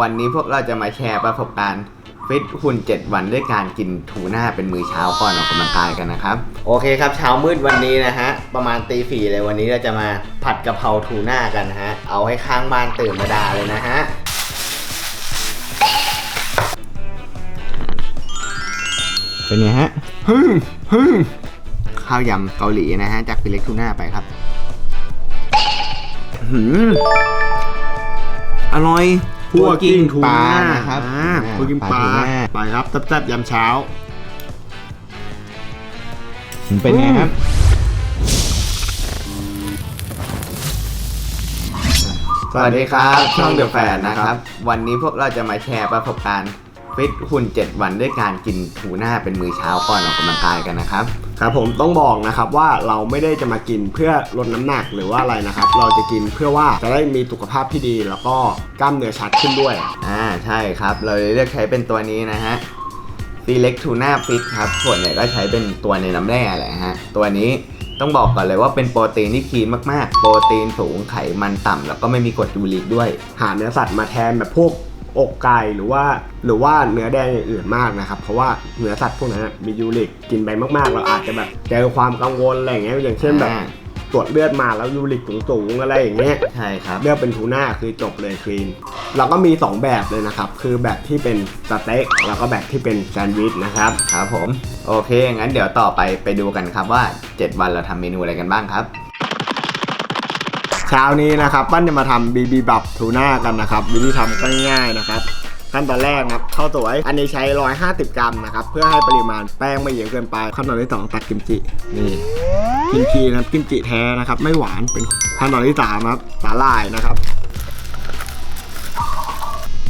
วันนี้พวกเราจะมาแชร์ประสบการณ์ฟิตหุ่น 7 วันด้วยการกินทูน่าเป็นมื้อเช้าก่อนออกกำลังกายกันนะครับ โอเคครับเช้ามืดวันนี้นะฮะ ประมาณตีสี่เลยวันนี้เราจะมาผัดกะเพราทูน่ากันนะฮะ เอาให้ข้างบ้านตื่นมาด่าเลยนะฮะเป็นไงฮะฮึ่มฮึ่มข้าวยำเกาหลีนะฮะ จากฟิเล็กทูน่าไปครับหืมอร่อย คั่วกิ้งทูปลาน่านะครับอ่าคั่วกิ้งปลาทูน่ไปครับแซ่บๆยามเช้า มันเป็นไงครับ สวัสดีครับช่องเดอะแฟนนะครับ วันนี้พวกเราจะมาแชร์ประสบการณ์ฟิตหุ่น 7 วันด้วยการกินทูน่าเป็นมื้อเช้าก่อนออกกำลังกายกันนะครับ ครับผมต้องบอกนะครับว่าเราไม่ได้จะมากินเพื่อลดน้ำหนักหรือว่าอะไรนะครับ เราจะกินเพื่อว่าจะได้มีสุขภาพที่ดี แล้วก็กล้ามเนื้อชัดขึ้นด้วย อ่าใช่ครับ เราเลยเลือกใช้เป็นตัวนี้นะฮะฟีเล็กทูน่าฟิตครับ ส่วนใหญ่ก็ใช้เป็นตัวในน้ำแร่แหละฮะ ตัวนี้ต้องบอกก่อนเลยว่าเป็นโปรตีนที่คลีนมาก ๆ โปรตีนสูงไขมันต่ำแล้วก็ไม่มีกรดยูริกด้วย หาเนื้อสัตว์มาแทนแบบพวก อกไก่หรือว่าหรือว่าเนื้อแดงอย่างอื่นมากนะครับ เพราะว่าเนื้อสัตว์พวกนั้นนะมียูริกกินไปมากๆ เราอาจจะแบบเจอความกังวลอะไรอย่างเงี้ยอย่างเช่นแบบอ่า ตรวจเลือดมาแล้วยูริกสูงๆอะไรอย่างเงี้ย ใช่ครับ เลือกเป็นทูน่าคือจบเลยคลีนเราก็มี 2 แบบเลยนะครับ คือแบบที่เป็นสเต็กแล้วก็แบบที่เป็นแซนด์วิชนะครับ ครับผม โอเค งั้นเดี๋ยวต่อไปไปดูกันครับว่า 7 วันเราทำเมนูอะไรกันบ้างครับ เช้านี้นะครับปั้นจะมาทำบีบีบับทูน่ากันนะครับ วิธีทำก็ง่ายๆนะครับขั้นตอนแรกนะครับข้าวสวย อันนี้ใช้ 150 กรัมนะครับ เพื่อให้ปริมาณแป้งไม่เยอะเกินไป ขั้นตอนที่ 2 ตักกิมจิ นี่ กิมจินะครับกิมจิแท้นะครับ ไม่หวาน เป็นขั้นตอนที่3ครับ สาหร่ายนะครับ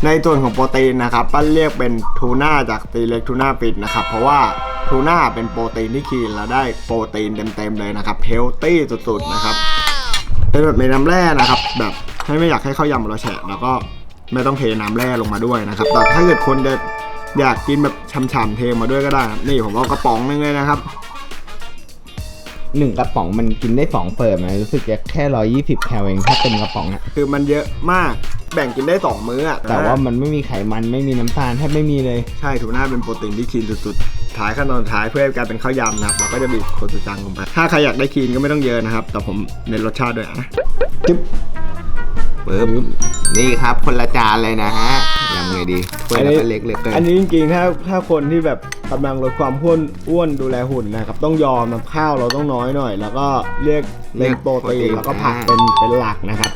ในส่วนของโปรตีนนะครับ ปั้นเรียกเป็นทูน่าจากตีเล็กทูน่าฟิตนะครับ เพราะว่าทูน่าเป็นโปรตีนที่คีนแล้วได้โปรตีนเต็มๆเลยนะครับ เฮลตี้สุดๆนะครับ เป็นแบบในน้ำแร่นะครับ แบบให้ไม่อยากให้ข้าวยำเราแฉะแล้วก็ไม่ต้องเทน้ำแร่ลงมาด้วยนะครับแต่ถ้าเกิดคนจะอยากกินแบบฉ่ำๆเทมาด้วยก็ได้ครับนี่ผมเอากระป๋องนึงเลยนะครับหนึ่งกระป๋องมันกินได้สองเปิดนะรู้สึกจะแค่ร้อยี่สิบแคลเองถ้าเป็นกระป๋องอะคือมันเยอะมากแบ่งกินได้2มื้ออะแต่ว่ามันไม่มีไขมันไม่มีน้ำตาลแทบไม่มีเลยใช่ทูน่าเป็นโปรตีนที่คีนสุดๆ ท้ายขั้นตอนท้ายเพื่อให้กลายเป็นข้าวยำนะครับเราก็จะบีบโคจูจังลงไปถ้าใครอยากได้คีนก็ไม่ต้องเยอะนะครับ แต่ผมเน้นรสชาติด้วยนะจึ๊บปึ๊บนี่ครับคนละจานเลยนะฮะยังไงดีถ้วยแล้วก็เล็กเหลยเกินอันนี้จริงๆถ้าถ้าคนที่แบบกำลังลดความอ้วนอ้วนดูแลหุ่นนะครับต้องยอมนะข้าวเราต้องน้อยหน่อย แล้วก็เรียกเป็นโปรตีนแล้วก็ผักเป็นเป็นหลักนะครับ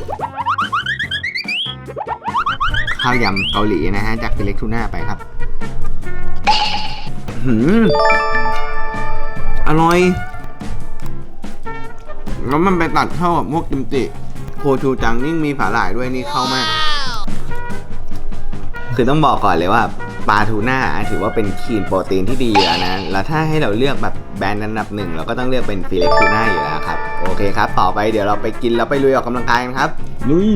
ข้าวยำเกาหลีนะฮะจากฟิเล็กทูน่าไปครับหืม อร่อย แล้วมันไปตัดเข้ากับพวกกิมจิโคชูจังนี่มีฝาหร่ายด้วยนี่เข้ามาก คือต้องบอกก่อนเลยว่าปลาทูน่าถือว่าเป็นคีนโปรตีนที่ดีอยู่แล้วนะ แล้วถ้าให้เราเลือกแบบแบรนด์อันดับหนึ่งเราก็ต้องเลือกเป็นฟิเล็กทูน่าอยู่แล้วครับ โอเคครับ ต่อไปเดี๋ยวเราไปกินแล้วไปลุยออกกำลังกายกันครับ ลุย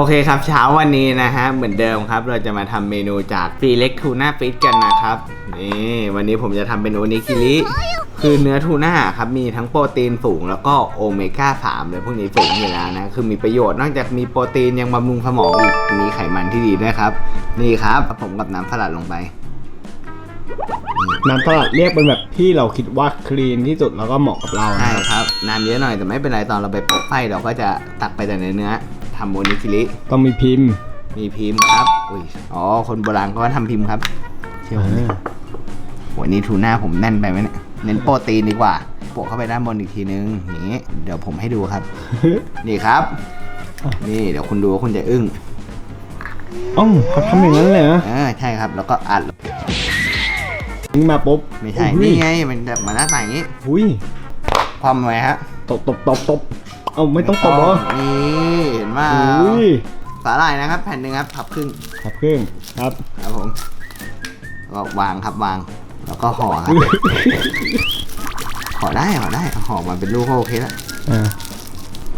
โอเคครับเช้าวันนี้นะฮะเหมือนเดิมครับ เราจะมาทำเมนูจากฟีเล็กทูน่าฟิตกันนะครับนี่วันนี้ผมจะทำเป็นโอนิกิริคือเนื้อทูน่าครับมีทั้งโปรตีนสูงแล้วก็โอเมก้า3เลยพวกนี้สูงอยู่แล้วนะคือมีประโยชน์นอกจากมีโปรตีนยังบำรุงสมองอีกมีไขมันที่ดีด้วยครับ นี่ครับผมกับน้ำสลัดลงไปน้ำสลัดเรียกเป็นแบบที่เราคิดว่าคลีนที่สุดแล้วก็เหมาะกับเราใช่นะครับครับน้ำเยอะหน่อยแต่ไม่เป็นไรตอนเราไปโปะไฟเราก็จะตักไปแต่เนื้อเนื้อ ทำโอนิกิริต้องมีพิมพ์ มีพิมพ์ครับอุ้ยอ๋อ คนโบราณก็ทำพิมพ์ครับเชื่อผมดิโหนี่ทูน่าผมแน่นไปไหมเนี่ย เน้นโปรตีนดีกว่า โปะเข้าไปด้านบนอีกทีนึง อย่างนี้ เดี๋ยวผมให้ดูครับ นี่ครับ นี่เดี๋ยวคุณดูว่าคุณจะอึ้งอ๋อเขาทำอย่างนั้นเลยนะเออใช่ครับ แล้วก็อัดทิ้งมาปุ๊บไม่ใช่อุ้ยนี่ไง มันจะมาหน้าตาอย่างนี้ หุยความไว้ฮะ ตบตบตบตบ เอาไม่ต้องตบเหรอนี่เห็นว่าอุ้ยสาหร่ายนะครับ แผ่นหนึ่งครับพับครึ่งขับเครื่องครับครับผมแล้วก็วางครับวาง แล้วก็ห่อครับห่อได้ห่อได้ห่อมาเป็นลูกก็โอเคแล้วอ่า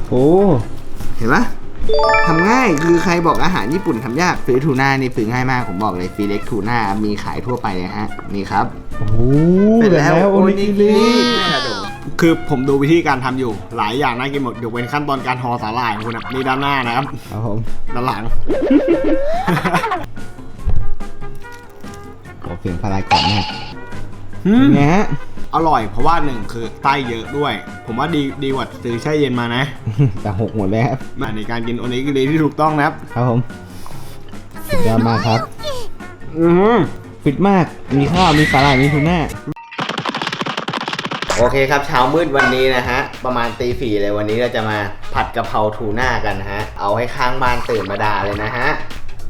โอ้เห็นปะทำง่ายคือใครบอกอาหารญี่ปุ่นทำยากซื้อทูน่านี่ซื้อง่ายมากผมบอกเลยฟีเล็กทูน่ามีขายทั่วไปเลยฮะนี่ครับโอ้โหเป็นแล้วโอนิกิริคื อผมดูวิธีการทำอยู่ หลายอย่างน่ากินหมดยกเว้นขั้นตอนการห่อสาหร่ายของคุณนะนี่ด้านหน้านะครับครับผมด้านหลังโอเสียงพลายก่อนมากอืมเป็นไงฮะอร่อยเพราะว่าหนึ่งคือไส้เยอะด้วย ผมว่าดีดีกว่าซื้อแช่เย็นมานะ แต่หกหมดเลยครับมาในการกินโอนิกิริที่ถูกต้องนะครับ ครับผมสุดยอดมากครับ อืมฟิตมากมีข้าวมีสาหร่ายมีทูน่า โอเคครับเช้ามืดวันนี้นะฮะ ประมาณตีสี่เลยวันนี้เราจะมาผัดกะเพราทูน่ากันนะฮะ เอาให้ข้างบ้านตื่นมาด่าเลยนะฮะ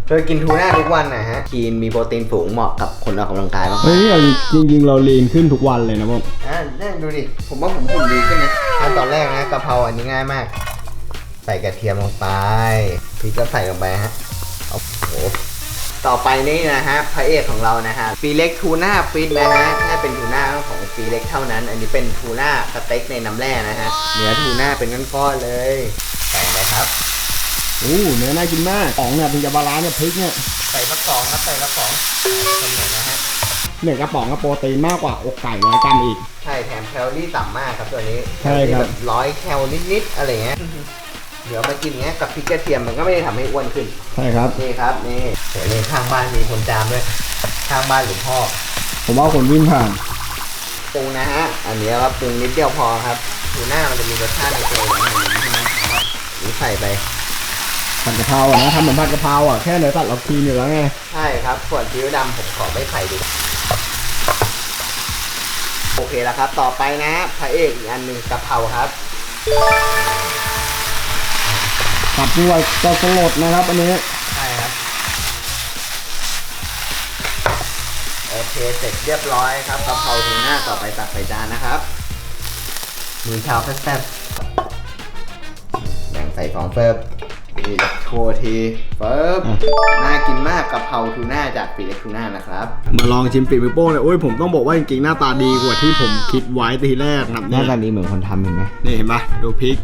เคยกินทูน่าทุกวันนะฮะคีนมีโปรตีนสูงเหมาะกับคนออกกำลังกายมากเฮ้ยจริงๆ เราลีนขึ้นทุกวันเลยนะผมอะนี่ดูดิ ผมว่าผมหุ่นดีขึ้นนะขั้นตอนแรกนะกะเพราอันนี้ง่ายมาก ใส่กระเทียมลงไปพริกก็ใส่ลงไปฮะเอาโอ้โห ต่อไปนี่นะฮะพระเอกของเรานะฮะฟีเล็กทูน่าฟิตนะฮะแค่เป็นทูน่าของฟีเล็กเท่านั้น อันนี้เป็นทูน่าสเต็กในน้ำแร่นะฮะเนื้อทูน่าเป็นก้อนๆเลยใส่ไปครับโอ้เนื้อน่ากินมากของเนี่ยถึงจะบาลานซ์เนี่ยพริกเนี่ยใส่มะกอกครับใส่มะกอกสมหน่อยนะฮะหนึ่งกระป๋องกับโปรตีนมากกว่าอกไก่ร้อยกรัมอีก ใช่แถมแคลอรี่ต่ำมากครับตัวนี้ใช่ครับแร้อยแคลนิดๆอะไรเงี้ยเดี๋ยวมากินเงี้ยกับพริกกระเทียมมันก็ไม่ได้ทำให้อ้วนขึ้น ใช่ครับ นี่ครับนี่เดี๋ยวนี่ข้างบ้านมีคนจามด้วยข้างบ้านหลวงพ่อผมว่าคนวิ่งผ่านปรุงนะฮะอันนี้เราปรุงนิดเดียวพอครับทูน่ามันจะมีรสชาติในตัวอยู่แล้วใช่ไหมครับนี่ใส่ไปผัดกะเพราอะนะทำเหมือนผัดกะเพราอะแค่เนื้อสัตว์เราคีนอยู่แล้วไงใช่ครับส่วนซีอิ๊วดำผมขอไม่ใส่ดีกว่าโอเคแล้วครับ ต่อไปนะพระเอกอีกอันหนึ่งกะเพราครับ ตัดด้วยก็สลดนะครับ อันนี้ ใช่ครับ โอเคเสร็จเรียบร้อยครับกะเพราทูน่าต่อไปตักใส่จานนะครับ มือเช้าแซ่บๆแบ่งใส่สองเฟิร์บนี่โชว์ทีเฟิร์บน่ากินมากกะเพราทูน่าจากปีเล็กทูน่านะครับ มาลองชิมปีกมือโป้งเลยโอ้ยผมต้องบอกว่าจริงๆหน้าตาดีกว่าที่ผมคิดไว้ทีแรกนะครับหน้าเนี่ยตาดีเหมือนคนทำเห็นไหมนี่เห็นปะดูพริก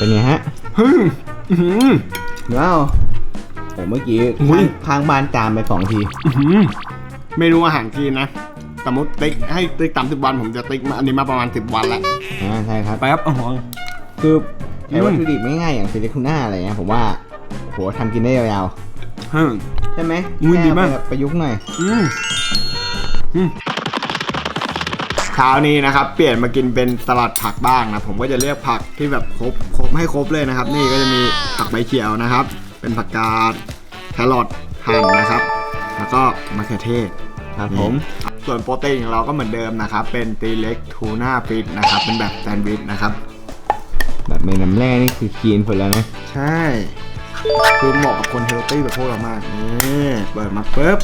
เป็นไงฮะฮึ่มอื้อหือ ว้าวผมเมื่อกี้อุ๊ข้ายงข้างบ้านจามไปสองที อื้อหือเมนูอาหารจีนนะ สมมติติ๊กให้ติ๊กตามสิบวัน ผมจะติ๊กมาอันนี้มาประมาณสิบวันแล้วอ่าใช่ครับ ไปครับอ๋อ คือไอ้อืม วัตถุดิบง่ายๆอย่างฟิเลทูน่าอะไรเงี้ยผมว่าโหทำกินได้ยาวฮึ่มๆใช่ไหมอุ้ยดีมาก แค่เอไปประยุกต์หน่อย อืมอืมเช้านี้นะครับ เปลี่ยนมากินเป็นสลัดผักบ้างนะผมก็จะเลือกผักที่แบบครบครบให้ครบเลยนะครับ นี่ก็จะมีผักใบเขียวนะครับ เป็นผักกาดแครอทหั่นนะครับ แล้วก็มะเขือเทศครับผมส่วนโปรตีนของเราก็เหมือนเดิมนะครับ เป็นตีเล็กทูน่าฟิตนะครับ เป็นแบบแซนด์วิชนะครับ แบบในน้ำแร่นี่คือคีนสุดแล้วนะ ใช่ คือเหมาะกับคนเฮลตี้แบบพวกเรามากนี่เปิดมาปุ๊บ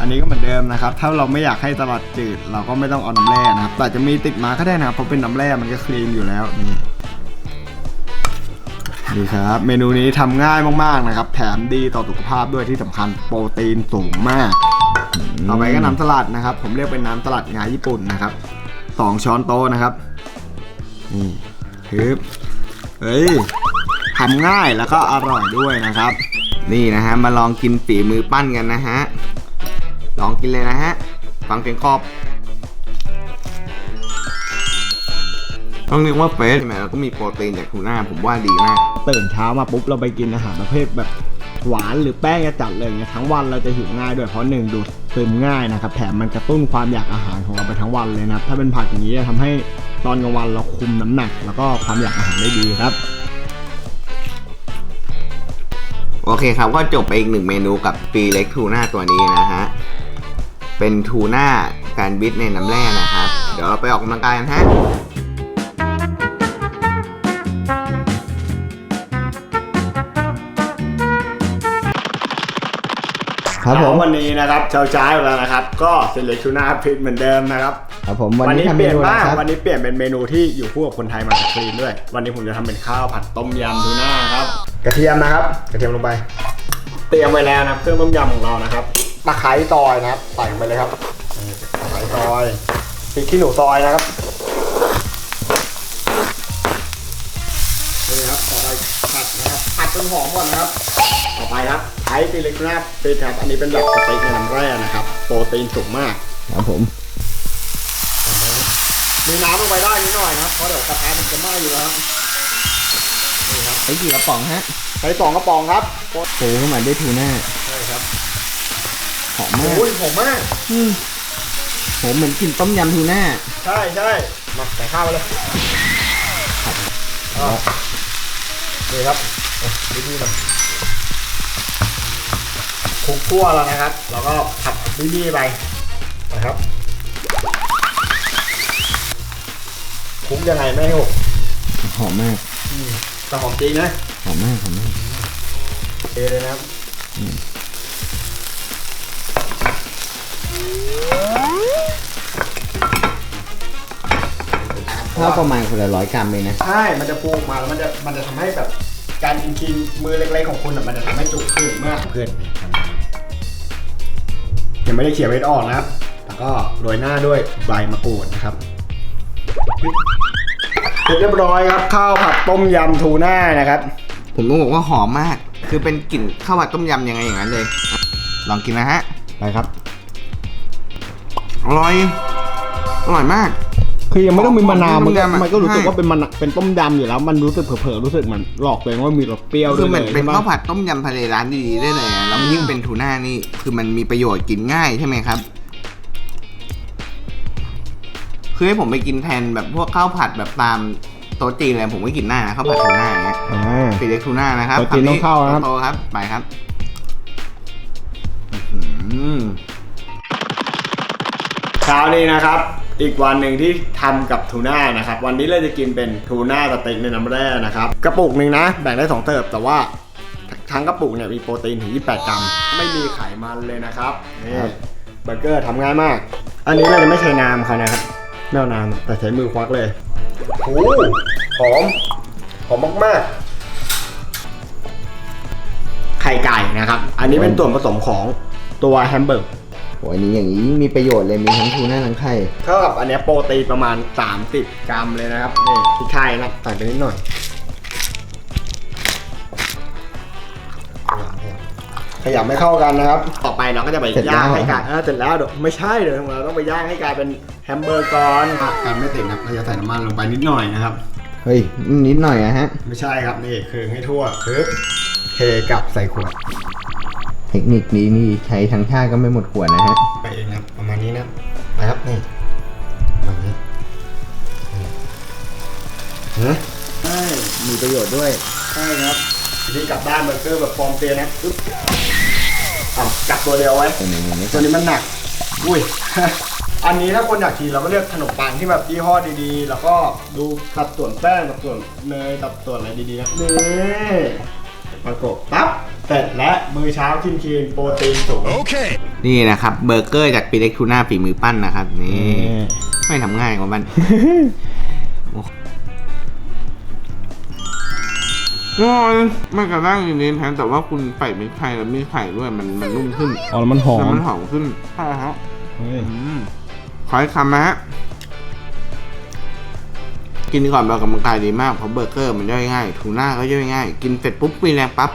อันนี้ก็เหมือนเดิมนะครับ ถ้าเราไม่อยากให้ตลาดจืด เราก็ไม่ต้องเอาน้ำแร่นะครับ แต่จะมีติดมาก็ได้นะครับเพราะเป็นน้ำแร่มันก็คลีนอยู่แล้วนี่นี่ครับ เมนูนี้ทำง่ายมากๆนะครับ แถมดีต่อสุขภาพด้วยที่สำคัญโปรตีนสูงมาก ต่อไปก็น้ำสลัดนะครับ ผมเรียกเป็นน้ำสลัดงาญี่ปุ่นนะครับสองช้อนโต๊ะนะครับนี่คือเฮ้ยทำง่ายแล้วก็อร่อยด้วยนะครับ นี่นะฮะมาลองกินฝีมือปั้นกันนะฮะ ลองกินเลยนะฮะ ฟังเสียงกรอบ ต้องเรียกว่าเฟสใช่ไหมแล้วก็มีโปรตีนจากทูน่าผมว่าดีมาก ตื่นเช้ามาปุ๊บเราไปกินอาหารประเภทแบบหวานหรือแป้งจะจัดเลยอย่างเงี้ยทั้งวันเราจะหิวง่ายด้วยเพราะหนึ่งดูดซึมง่ายนะครับแถมมันกระตุ้นความอยากอาหารของเราไปทั้งวันเลยนะครับถ้าเป็นผักอย่างนี้จะทำให้ตอนกลางวันเราคุมน้ำหนัก แล้วก็ความอยากอาหารได้ดีครับ โอเคครับก็จบไปอีกหนึ่งเมนูกับปีเล็กทูน่าตัวนี้นะฮะ เป็นทูน่าการบิดในน้ำแร่นะครับ เดี๋ยวเราไปออกกำลังกายกันฮะครับผมวันนี้นะครับเช้าเช้าแล้วนะครับ ก็เซเลชูน่าพิษเหมือนเดิมนะครับครับผมวันวันนี้นี้ทำเปเมลี่ยนนูอะไรบ้างครับวันนี้เปลี่ยนเป็นเมนูที่อยู่คู่กับคนไทยมาสกรีนด้วย วันนี้ผมจะทำเป็นข้าวผัดต้มยำทูน่าครับ กระเทียมนะครับ กระเทียมลงไปเตรียมไว้แล้วนะครับเครื่องต้มยำของเรานะครับตะไคร้ซอยนะครับใส่ลงไปเลยครับนี่ตะไคร้ซอยพริกขี้หนูซอยนะครับต้นหอมก่อนนะครับ ต่อไปครับไอซ์ตีเล็กนาฟิตครับอันนี้เป็นแบบสเต็กในน้ำแร่นะครับ โปรตีนสูงมากครับผมมีน้ำลงไปได้นิดหน่อยนะครับเพราะเดี๋ยวกระทะมันจะไหม้อยู่แล้วครับ นี่ครับไอ้กี่กระป๋องฮะใส่สองกระป๋องครับโผล่เข้ามาด้วยทูน่าใช่ครับหอมมากโอ้ยผมมากอืมผมเหมือนกินต้มยำทูน่าใช่ใช่มาใส่ข้าวไปเลยอ่านี่ครับอะดีๆหน่อยคลุกทั่วแล้วนะครับแล้วก็ผัดดีๆไปนะครับคลุกยังไงไม่ให้หกหอมมาก แต่หอมจริงนะหอมมากหอมมากเทเลยนะครับข้าวประมาณคนละร้อยกรัมเลยนะ ใช่ มันจะฟูออกมาแล้วมันจะมันจะทำให้แบบการกินกินมือเล็กๆของคุณอะมันจะทำให้จุขึ้นเมื่อเพื่อนยังไม่ได้เขี่ยเม็ดออกนะครับแล้วก็โรยหน้าด้วยใบมะกรูดนะครับ เสร็จเรียบร้อยครับข้าวผัดต้มยำทูน่านะครับ ผมต้องบอกว่าหอมมาก คือเป็นกลิ่นข้าวผัดต้มยำยังไงอย่างนั้นเลยอะลองกินนะฮะ ไปครับ อร่อย อร่อยมาก คือยังไม่ต้องมีมะนาวมันก็ต้มยำอะมันก็รู้สึกใช่ว่าเป็นมันเป็นต้มยำอยู่แล้ว มันรู้สึกเผลอๆรู้สึกมันหลอกตัวเองว่ามีรสเปรี้ยวด้คืวอยเหมือนลยเป็นใช่ปะข้าวผัดต้มยำทะเลร้านดีๆได้เลยอะแล้วยิ่งเป็นทูน่านี่ คือมันมีประโยชน์กินง่ายใช่ไหมครับ คือให้ผมไปกินแทนแบบพวกข้าวผัดแบบตามโต๊ะจีนอะไรผมก็กินได้นะข้าวผัดทูน่าอย่างเงี้ยอ่าฟีเล็กทูน่านะครับโต๊ะจีนต้องเข้านะครับ โตๆครับไปครับอื้อหือเช้านี้นะครับ อีกวันหนึ่งที่ทำกับทูน่านะครับ วันนี้เราจะกินเป็นทูน่าสเต็กในน้ำแร่นะครับ กระปุกหนึ่งนะ แบ่งได้สองเติบแต่ว่าทั้งกระปุกเนี่ยมีโปรตีนถึง 28 กรัม ไม่มีไขมันเลยนะครับนี่เบอร์เกอร์ทำง่ายมาก อันนี้เราจะไม่ใช้น้ำเขานะครับ ไม่เอาน้ำแต่ใช้มือควักเลยโอ้หอม หอมมากๆ ไข่ไก่นะครับ อันนี้เป็นส่วนผสมของตัวแฮมเบอร์โหอันนี้อย่างนี้ยิ่งมีประโยชน์เลยมีทั้งทูน่าทั้งไข่ เท่ากับอันเนี้ยโปรตีนประมาณ 30 กรัมเลยนะครับ นี่พริกไทยนะใส่ไปนิดหน่อย ขยำไม่เข้ากันนะครับ ต่อไปเราก็จะไปเสร็จแล้วย่างให้เหรอกลายเออเสร็จแล้วเดี๋ยวไม่ใช่เดี๋ยวเราต้องไปย่างให้กลายเป็นแฮมเบอร์เกอร์ก่อนการไม่ติดนะเราจะใส่น้ำมันลงไปนิดหน่อยนะครับ เฮ้ยนิดหน่อยอะฮะ ไม่ใช่ครับนี่คือให้ทั่วปึ๊บเทกลับใส่ขวด เทคนิคนี้นี่ใช้ทั้งชาติก็ไม่หมดขวดนะฮะ ไปเองครับประมาณนี้นะนะครับนี่ประมาณนี้นี่ฮะใช่มีประโยชน์ด้วย ใช่ครับที นี้กลับด้านเบอร์เกอร์แบบฟอร์มเตียนะปึ๊บอะจับตัวเดียวไว้ตัวนี้มันไม่ตัวนี้มันหนัก อุ้ย อันนี้ถ้าคนอยากกินเราก็เลือกขนมปังที่แบบยี่ห้อดีๆ แล้วก็ดูสัดส่วนแป้งสัดส่วนเนยสัดส่วนอะไรดีๆนะนี่ประกบปั๊บเสร็จและมือเช้าคินคีนโปรตีนสูงนี่นะครับเบอร์เกอร์จากฟีเล็กทูน่าฝีมือปั้นนะครับ นี่ ไม่ทำง่ายกว่ามัน โอ้ยไม่กระด้างอย่างนี้แทนแต่ว่าคุณใส่พริกไทยแล้วมีไข่ด้วยมันมันนุ่มขึ้นอ๋อแล้วมันหอแล้วมมันหอมขึ้นใช่ครับเฮ้ยอืมขอให้คำนะฮะกินก่อนออกกำลังกายดีมากเพราะเบอร์เกอร์มันย่อยง่ายทูน่าก็ย่อยง่าย กินเสร็จปุ๊บมีแรงปั๊บ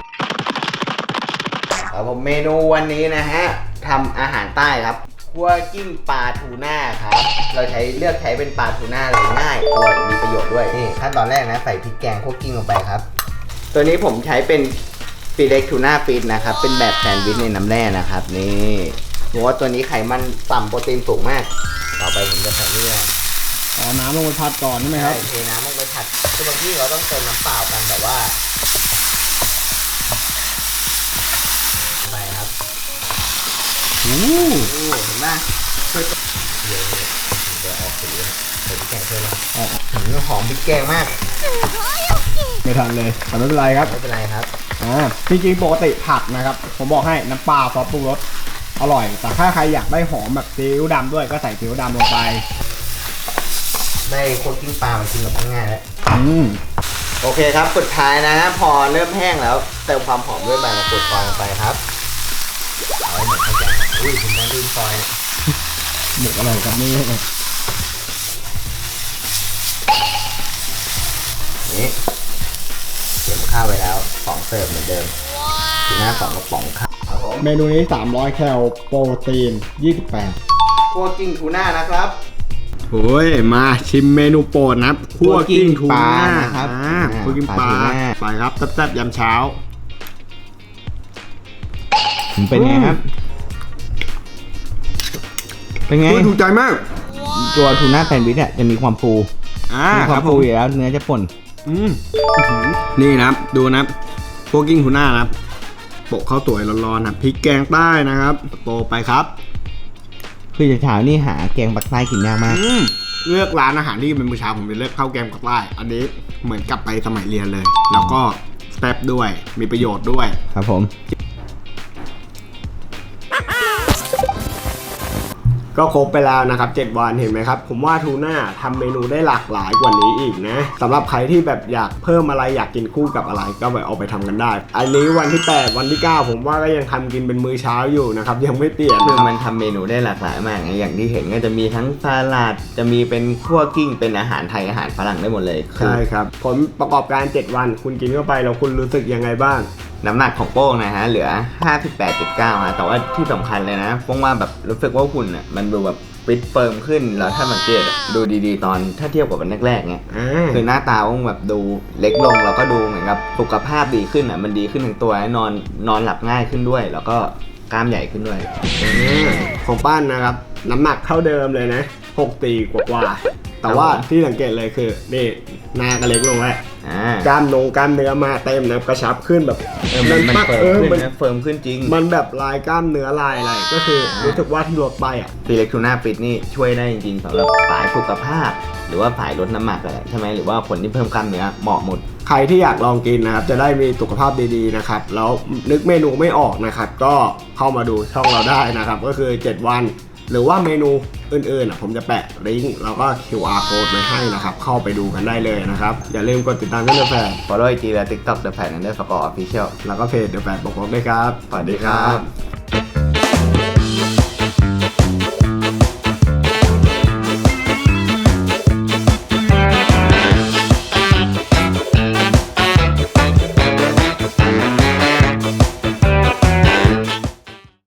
ครับผมเมนูวันนี้นะฮะทำอาหารใต้ครับคั่วจิ้มปลาทูน่าครับ เราใช้เลือกใช้เป็นปลาทูน่าเลยง่ายอร่อยมีประโยชน์ด้วยนี่ขั้นตอนแรกนะใส่พริกแกงคั่วกิ้งลงไปครับ ตัวนี้ผมใช้เป็นฟีเล็กทูน่าฟีดนะครับ เป็นแบบแซนด์วิชในน้ำแร่นะครับ นี่เพราะว่าตัวนี้ไขมันต่ำโปรตีนสูงมาก ต่อไปผมจะใส่นี่เลยอ๋อน้ำลงไปพัดก่อนใช่ไหมครับ ใช่เทน้ำลงไปผัดคือบางที่เราต้องเติมน้ำเปล่ากันแต่ว่าไปครับอู้โอ้เห็นไหมช่วยเดี๋ยวเดี๋ยวออกสีเลยใส่พริกแกงช่วยนะหืมหอมพริกแกงมาก ไม่ทันเลยแต่ไม่เป็นไรครับ ไม่เป็นไรครับ อ่า จริงๆ ปกติผัดนะครับ ผมบอกให้น้ำปลาซอสปรุงรสอร่อย แต่ถ้าใครอยากได้หอมแบบซีอิ๊วดำด้วยก็ใส่ซีอิ๊วดำลงไป ได้โคตรกิ้งปลามันกินแบบง่ายๆแล้ว อืม โอเคครับ สุดท้ายนะ พอเริ่มแห้งแล้ว เติมความหอมด้วยใบมะกรูดซอยลงไปครับ เอาให้หมดเข้าใจอุ้ยถึงแม่ลืมซอยเนี่ยหมูอะไรกับนี่นี่เก็บข้าวไว้แล้วของเสิร์ฟเหมือนเดิมทูน่าสองกระป๋องครับเมนูนี้ 300 แคลโปรตีน 28คั่วกิ้งทูน่านะครับ โอ้ยมาชิมเมนูโปรดนะครับคั่วกิ้งทูน่านะครับอ่าคั่วกิ้งปลาทูน่าไปครับแซ่บๆยามเช้า เป็นไงครับ เป็นไงโอ้ยถูกใจมาก ตัวทูน่าแซนด์วิชเนี่ยจะมีความฟูอ่ามีคควารัมบผฟูมอยู่แล้วเนื้อจะป่น อืมอื้อหือนี่นะครับ ดูนะครับคั่วกิ้งทูน่านะครับโปะข้าวสวยร้อนๆนะครับพริกแกงใต้นะครับโปะไปครับ คือเช้าๆนี่หาแกงปักใต้กินยากมาก อืมเลือกร้านอาหารที่เป็นมื้อเช้าผมจะเลือกข้าวแกงกับใต้อันนี้เหมือนกลับไปสมัยเรียนเลย แล้วก็สเต็ปด้วยมีประโยชน์ด้วย ครับผม ก็ครบไปแล้วนะครับ 7 วันเห็นไหมครับ ผมว่าทูน่าทำเมนูได้หลากหลายกว่านี้อีกนะสำหรับใครที่แบบอยากเพิ่มอะไรอยากกินคู่กับอะไรก็ไปเอาไปทำกันได้ อันนี้วันที่ 8 วันที่ 9 ผมว่าก็ยังทำกินเป็นมื้อเช้าอยู่นะครับ ยังไม่เปลี่ยนคือนะครับมันทำเมนูได้หลากหลายมากไงอย่างที่เห็นก็จะมีทั้งสลัดจะมีเป็นคั่วกิ้งเป็นอาหารไทยอาหารฝรั่งได้หมดเลยคือ ใช่ครับผลประกอบการ 7 วัน คุณกินเข้าไปแล้วคุณรู้สึกยังไงบ้าง น้ำหนักของโป้งนะฮะเหลือ 58.9ฮะแต่ว่าที่สำคัญเลยนะโป้งว่าแบบรู้สึกว่าหุ่นอะมันดูแบบฟิตเฟิร์มขึ้นแล้วถ้าสังเกตอะดูดีๆ ตอนถ้าเทียบกับวันแรกๆเนี่ยอ่าคือหน้าตาโป้งแบบดูเล็กลงแล้วก็ดูเหมือนกับสุขภาพดีขึ้นอะมันดีขึ้นทั้งตัวนอนนอนหลับง่ายขึ้นด้วย แล้วก็กล้ามใหญ่ขึ้นด้วยของป้านนะครับ น้ำหนักเท่าเดิมเลยนะ6ตีกว่าๆแต่ว่าครับผมที่สังเกตเลยคือนี่หน้าก็เล็กลงแล้ว อ่ากล้ามนงกล้ามเนื้อมาเต็มนะกระชับขึ้นแบบเออมันมันปักเฟิร์เอมอขึ้นมันนะเฟิร์มขึ้นจริงมันแบบลายกล้ามเนื้อลายอะไรก็คือรู้สึกว่าที่ลดไปอะซีเล็กทูน่าฟิตนี่ช่วยได้จริงๆสำหรับสายสุขภาพ หรือว่าสายลดน้ำหนักอะไรใช่ไหมหรือว่าคนที่เพิ่มกล้ามเนื้อเหมาะหมด ใครที่อยากลองกินนะครับ จะได้มีสุขภาพดีๆนะครับ แล้วนึกเมนูไม่ออกนะครับ ก็เข้ามาดูช่องเราได้นะครับ ก็คือ 7 วัน หรือว่าเมนูอื่นๆอะผมจะแปะลิงก์แล้วก็ QR code ไว้ให้นะครับ เข้าไปดูกันได้เลยนะครับ อย่าลืมกดติดตามกันด้วยแฟน follow IG และ TikTok The Fan Underscore Official แล้วก็เพจเดอะแฟนบอกด้วยครับ สวัสดีครับ